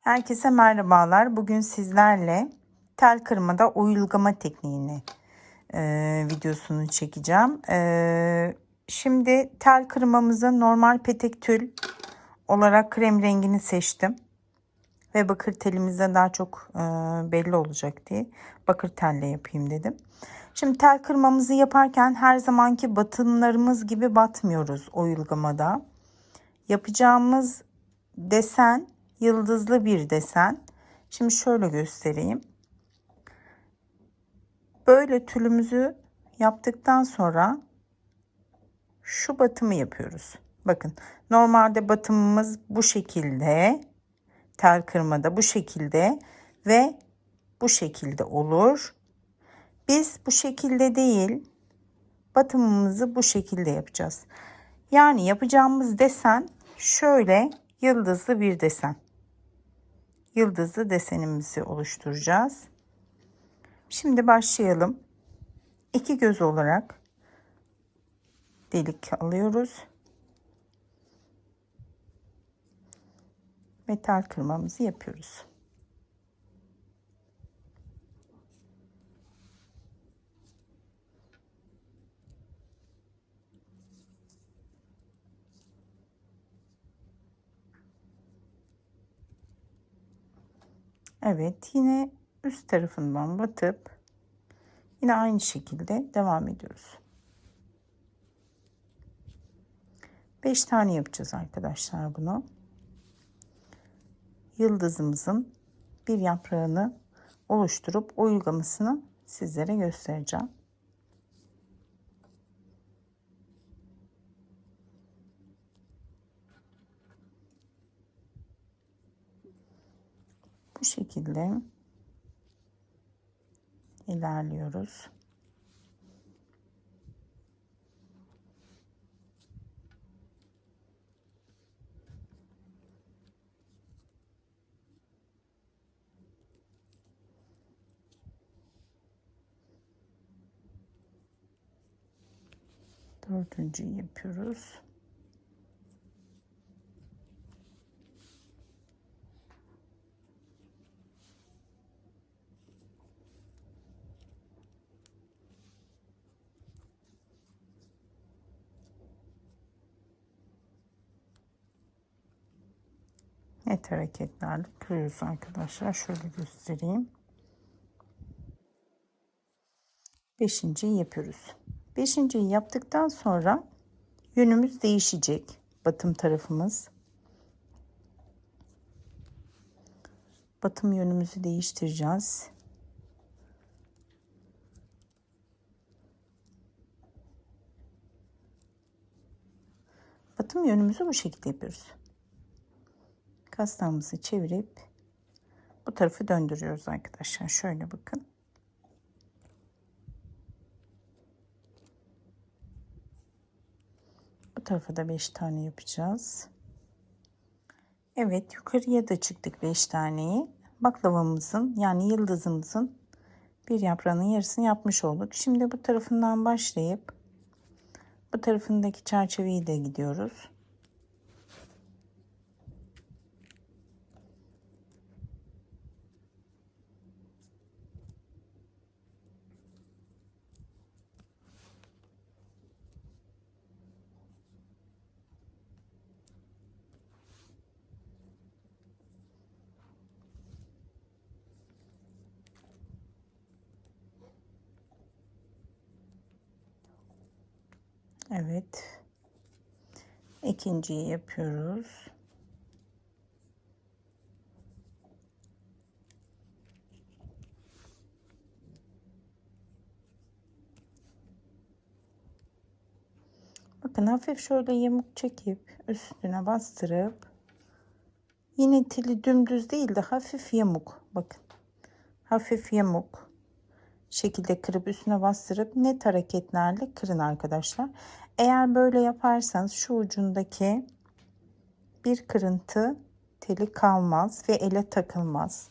Herkese merhabalar. Bugün sizlerle tel kırmada oyulgama tekniğini e, videosunu çekeceğim. E, şimdi tel kırmamızı normal petek tül olarak krem rengini seçtim. Ve bakır telimizde daha çok e, belli olacak diye bakır telle yapayım dedim. Şimdi tel kırmamızı yaparken her zamanki batımlarımız gibi batmıyoruz oyulgamada. Yapacağımız desen yıldızlı bir desen. Şimdi şöyle göstereyim. Böyle tülümüzü yaptıktan sonra şu batımı yapıyoruz. Bakın normalde batımımız bu şekilde. Tel kırmada bu şekilde ve bu şekilde olur. Biz bu şekilde değil batımımızı bu şekilde yapacağız. Yani yapacağımız desen şöyle yıldızlı bir desen yıldızlı desenimizi oluşturacağız. Şimdi başlayalım. İki göz olarak delik alıyoruz. Metal kırmamızı yapıyoruz. Evet yine üst tarafından batıp yine aynı şekilde devam ediyoruz. 5 tane yapacağız arkadaşlar bunu. Yıldızımızın bir yaprağını oluşturup uygulamasını sizlere göstereceğim. Şekilde ilerliyoruz. Dördüncüyü yapıyoruz. Net hareketlerle kırıyoruz arkadaşlar. Şöyle göstereyim. Beşinciyi yapıyoruz. Beşinciyi yaptıktan sonra yönümüz değişecek. Batım tarafımız. Batım yönümüzü değiştireceğiz. Batım yönümüzü bu şekilde yapıyoruz kastanımızı çevirip bu tarafı döndürüyoruz arkadaşlar. Şöyle bakın. Bu tarafa da 5 tane yapacağız. Evet yukarıya da çıktık 5 taneyi. Baklavamızın yani yıldızımızın bir yaprağının yarısını yapmış olduk. Şimdi bu tarafından başlayıp bu tarafındaki çerçeveyi de gidiyoruz. Evet. İkinciyi yapıyoruz. Bakın hafif şöyle yamuk çekip üstüne bastırıp yine tili dümdüz değil de hafif yamuk. Bakın. Hafif yamuk şekilde kırıp üstüne bastırıp net hareketlerle kırın arkadaşlar. Eğer böyle yaparsanız şu ucundaki bir kırıntı teli kalmaz ve ele takılmaz.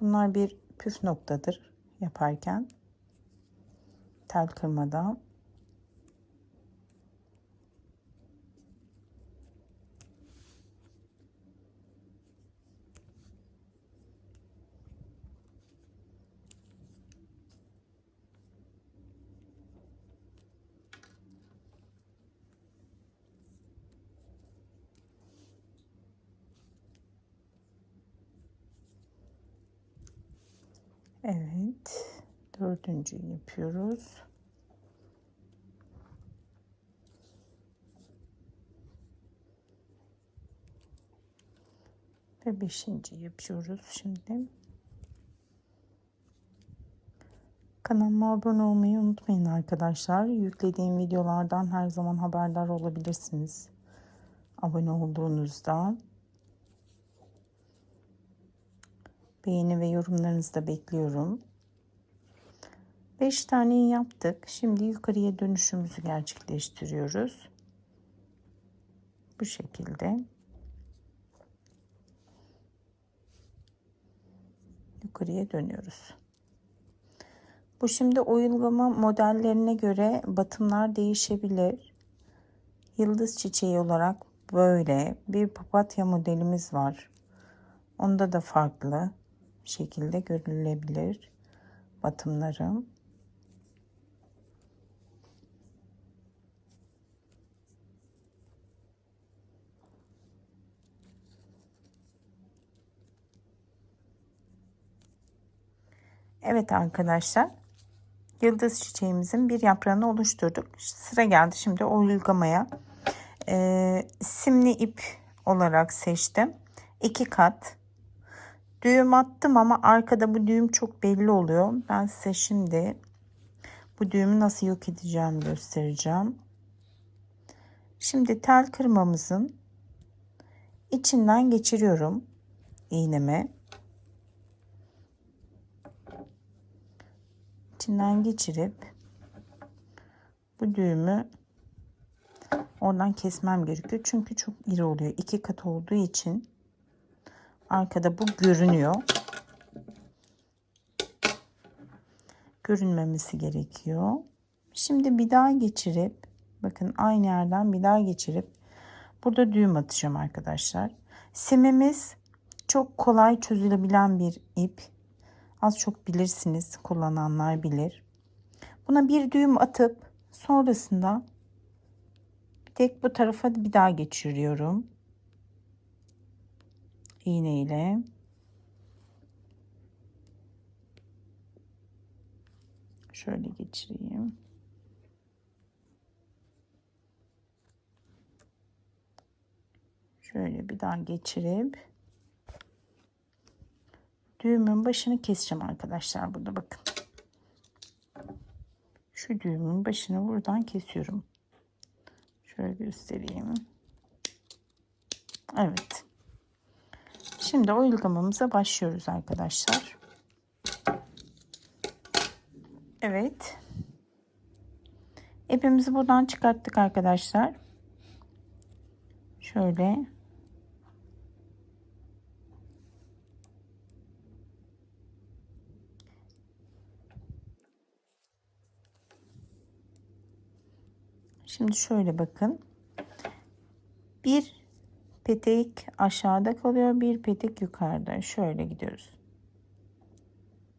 Bunlar bir püf noktadır yaparken tel kırmadan. Evet. Dördüncüyü yapıyoruz. Ve beşinci yapıyoruz şimdi. Kanalıma abone olmayı unutmayın arkadaşlar. Yüklediğim videolardan her zaman haberdar olabilirsiniz. Abone olduğunuzda. Beğeni ve yorumlarınızı da bekliyorum. 5 tane yaptık. Şimdi yukarıya dönüşümüzü gerçekleştiriyoruz. Bu şekilde. Yukarıya dönüyoruz. Bu şimdi oyulgama modellerine göre batımlar değişebilir. Yıldız çiçeği olarak böyle bir papatya modelimiz var. Onda da farklı şekilde görülebilir batımları. Evet arkadaşlar. Yıldız çiçeğimizin bir yaprağını oluşturduk. Sıra geldi şimdi uygulamaya. Ee, simli ip olarak seçtim. İki kat. Düğüm attım ama arkada bu düğüm çok belli oluyor. Ben size şimdi bu düğümü nasıl yok edeceğim göstereceğim. Şimdi tel kırmamızın içinden geçiriyorum iğnemi. içinden geçirip bu düğümü oradan kesmem gerekiyor. Çünkü çok iri oluyor. iki kat olduğu için arkada bu görünüyor. Görünmemesi gerekiyor. Şimdi bir daha geçirip bakın aynı yerden bir daha geçirip burada düğüm atacağım arkadaşlar. Simimiz çok kolay çözülebilen bir ip. Az çok bilirsiniz. Kullananlar bilir. Buna bir düğüm atıp sonrasında tek bu tarafa bir daha geçiriyorum. İğne ile. Şöyle geçireyim. Şöyle bir daha geçirip düğümün başını keseceğim arkadaşlar burada bakın. Şu düğümün başını buradan kesiyorum. Şöyle göstereyim. Evet. Şimdi uygulamamıza başlıyoruz arkadaşlar. Evet. İpimizi buradan çıkarttık arkadaşlar. Şöyle Şimdi şöyle bakın. Bir petek aşağıda kalıyor. Bir petek yukarıda. Şöyle gidiyoruz.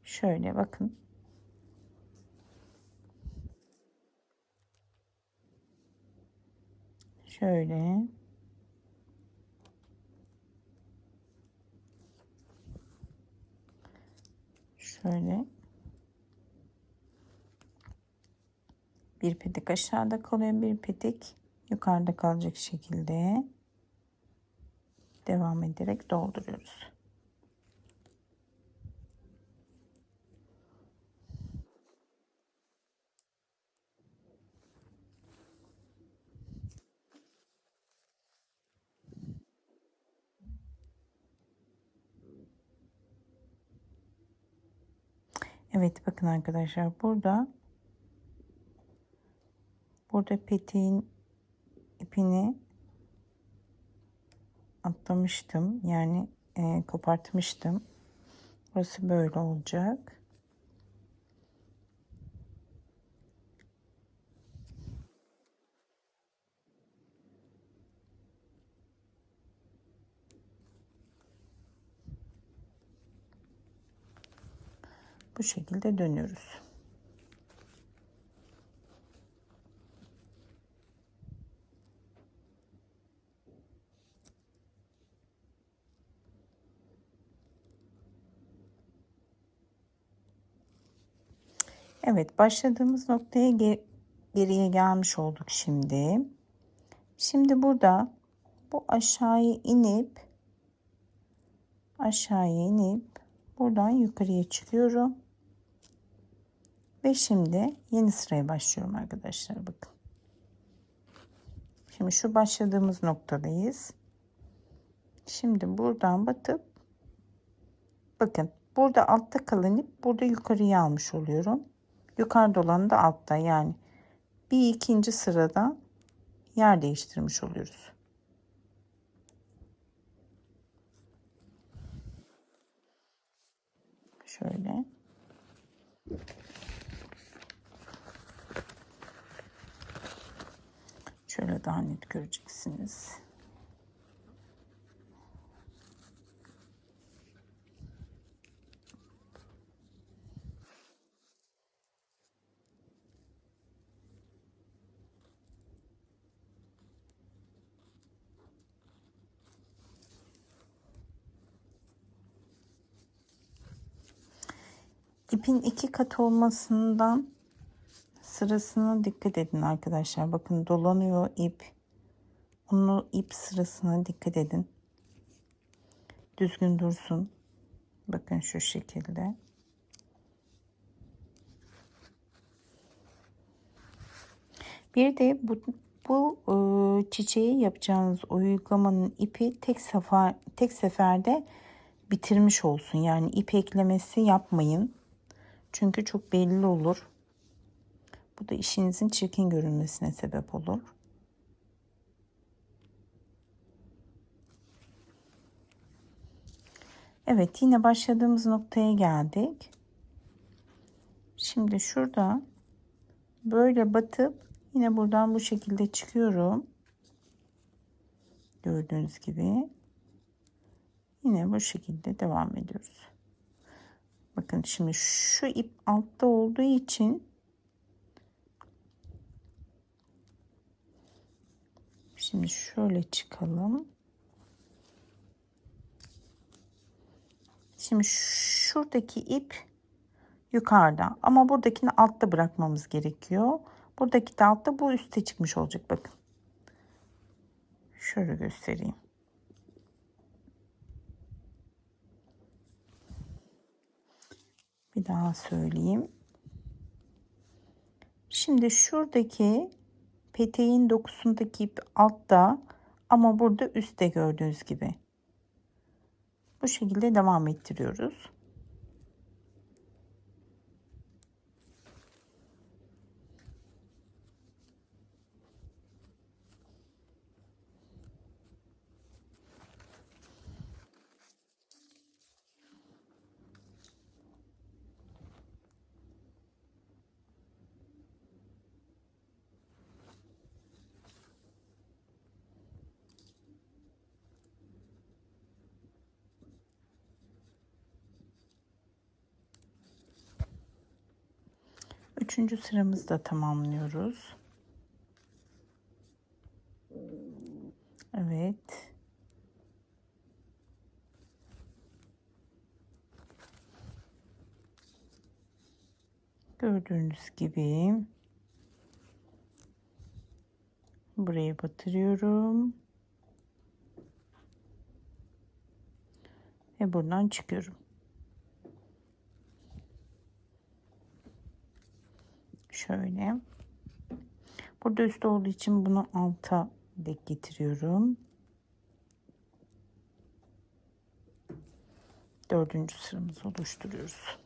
Şöyle bakın. Şöyle. Şöyle bir petek aşağıda kalıyor bir petek yukarıda kalacak şekilde devam ederek dolduruyoruz. Evet bakın arkadaşlar burada Burada peteğin ipini atlamıştım. Yani e, kopartmıştım. Burası böyle olacak. Bu şekilde dönüyoruz. Evet başladığımız noktaya ge- geriye gelmiş olduk şimdi. Şimdi burada bu aşağıya inip aşağıya inip buradan yukarıya çıkıyorum. Ve şimdi yeni sıraya başlıyorum arkadaşlar bakın. Şimdi şu başladığımız noktadayız. Şimdi buradan batıp bakın burada altta kalanıp burada yukarıya almış oluyorum. Yukarıda olan da altta yani bir ikinci sırada yer değiştirmiş oluyoruz. Şöyle. Şöyle daha net göreceksiniz. İpin iki kat olmasından sırasına dikkat edin arkadaşlar. Bakın dolanıyor ip. Onu ip sırasına dikkat edin. Düzgün dursun. Bakın şu şekilde. Bir de bu, bu e, çiçeği yapacağınız uygulamanın ipi tek sefer tek seferde bitirmiş olsun. Yani ip eklemesi yapmayın. Çünkü çok belli olur. Bu da işinizin çirkin görünmesine sebep olur. Evet yine başladığımız noktaya geldik. Şimdi şurada böyle batıp yine buradan bu şekilde çıkıyorum. Gördüğünüz gibi. Yine bu şekilde devam ediyoruz. Bakın şimdi şu ip altta olduğu için Şimdi şöyle çıkalım. Şimdi şuradaki ip yukarıda ama buradakini altta bırakmamız gerekiyor. Buradaki de altta bu üste çıkmış olacak bakın. Şöyle göstereyim. Bir daha söyleyeyim. Şimdi şuradaki peteğin dokusundaki ip altta ama burada üstte gördüğünüz gibi. Bu şekilde devam ettiriyoruz. Üçüncü sıramızı da tamamlıyoruz. Evet. Gördüğünüz gibi buraya batırıyorum. Ve buradan çıkıyorum. Şöyle. Burada üstte olduğu için bunu alta dek getiriyorum. Dördüncü sıramızı oluşturuyoruz.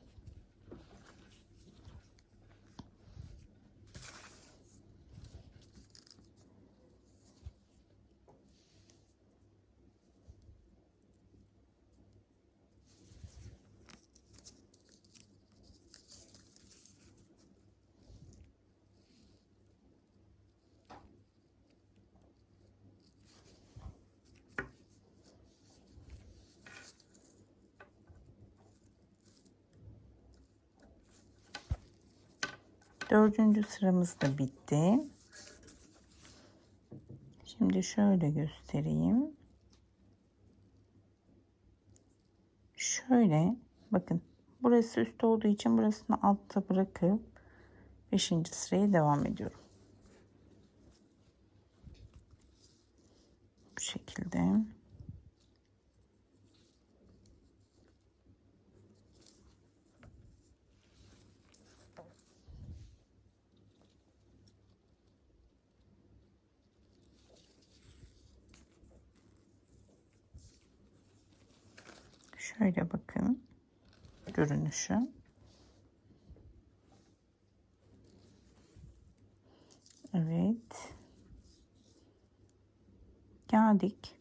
Dördüncü sıramız da bitti. Şimdi şöyle göstereyim. Şöyle bakın burası üstte olduğu için burasını altta bırakıp Beşinci sıraya devam ediyorum. Bu şekilde. Şöyle bakın görünüşü. Evet. Geldik.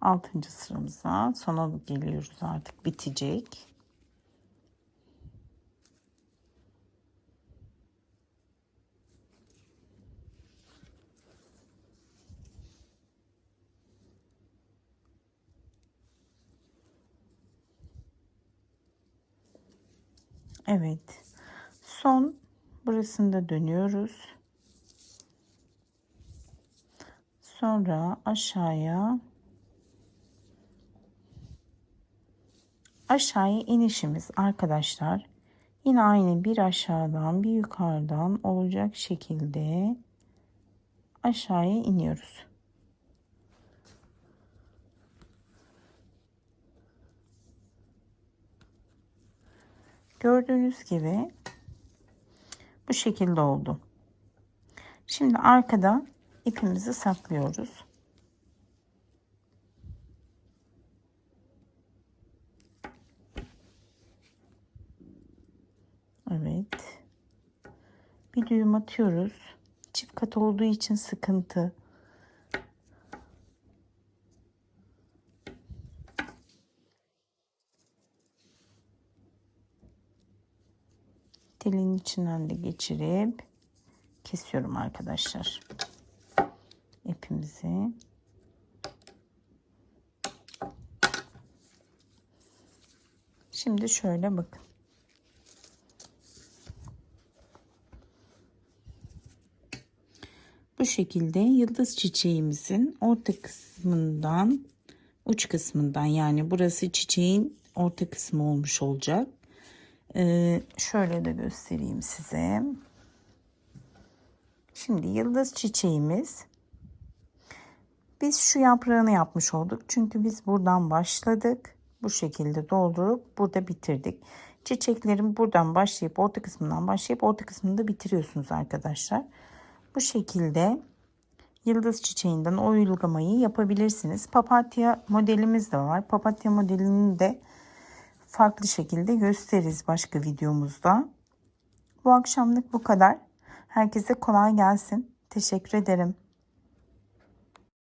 Altıncı sıramıza. Sona geliyoruz artık. Bitecek. Evet. Son burasında dönüyoruz. Sonra aşağıya aşağıya inişimiz arkadaşlar. Yine aynı bir aşağıdan bir yukarıdan olacak şekilde aşağıya iniyoruz. Gördüğünüz gibi bu şekilde oldu. Şimdi arkada ipimizi saklıyoruz. Evet. Bir düğüm atıyoruz. Çift kat olduğu için sıkıntı. Dilin içinden de geçirip kesiyorum arkadaşlar. İpimizi. Şimdi şöyle bakın. Bu şekilde yıldız çiçeğimizin orta kısmından uç kısmından yani burası çiçeğin orta kısmı olmuş olacak. Ee, şöyle de göstereyim size. Şimdi yıldız çiçeğimiz biz şu yaprağını yapmış olduk. Çünkü biz buradan başladık. Bu şekilde doldurup burada bitirdik. Çiçeklerin buradan başlayıp orta kısmından başlayıp orta kısmında bitiriyorsunuz arkadaşlar. Bu şekilde yıldız çiçeğinden o uygulamayı yapabilirsiniz. Papatya modelimiz de var. Papatya modelini de farklı şekilde gösteririz başka videomuzda. Bu akşamlık bu kadar. Herkese kolay gelsin. Teşekkür ederim.